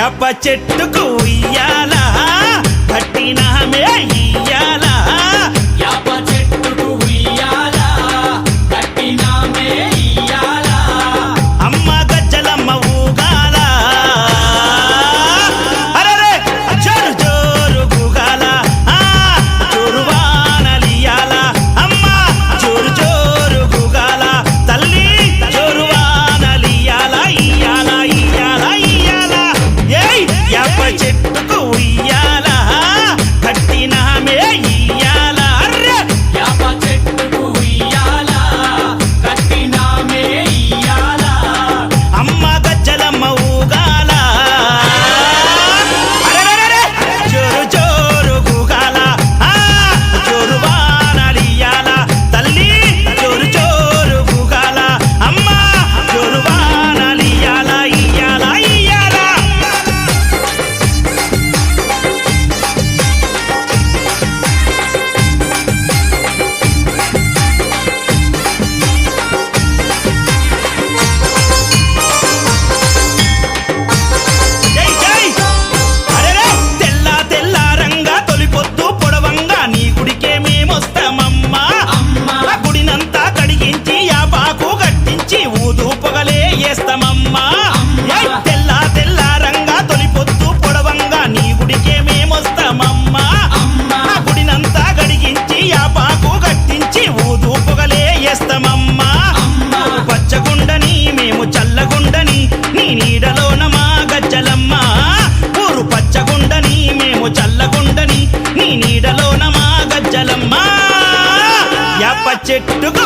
వేప చెట్టుకు ఇయ్యాలా పట్టినామే ఇయ్యాలా చెట్టు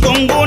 Congo.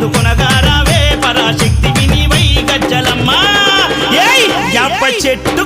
ఆదుకునగా పరాశక్తి వినివై గజ్జలమ్మ. చెట్టు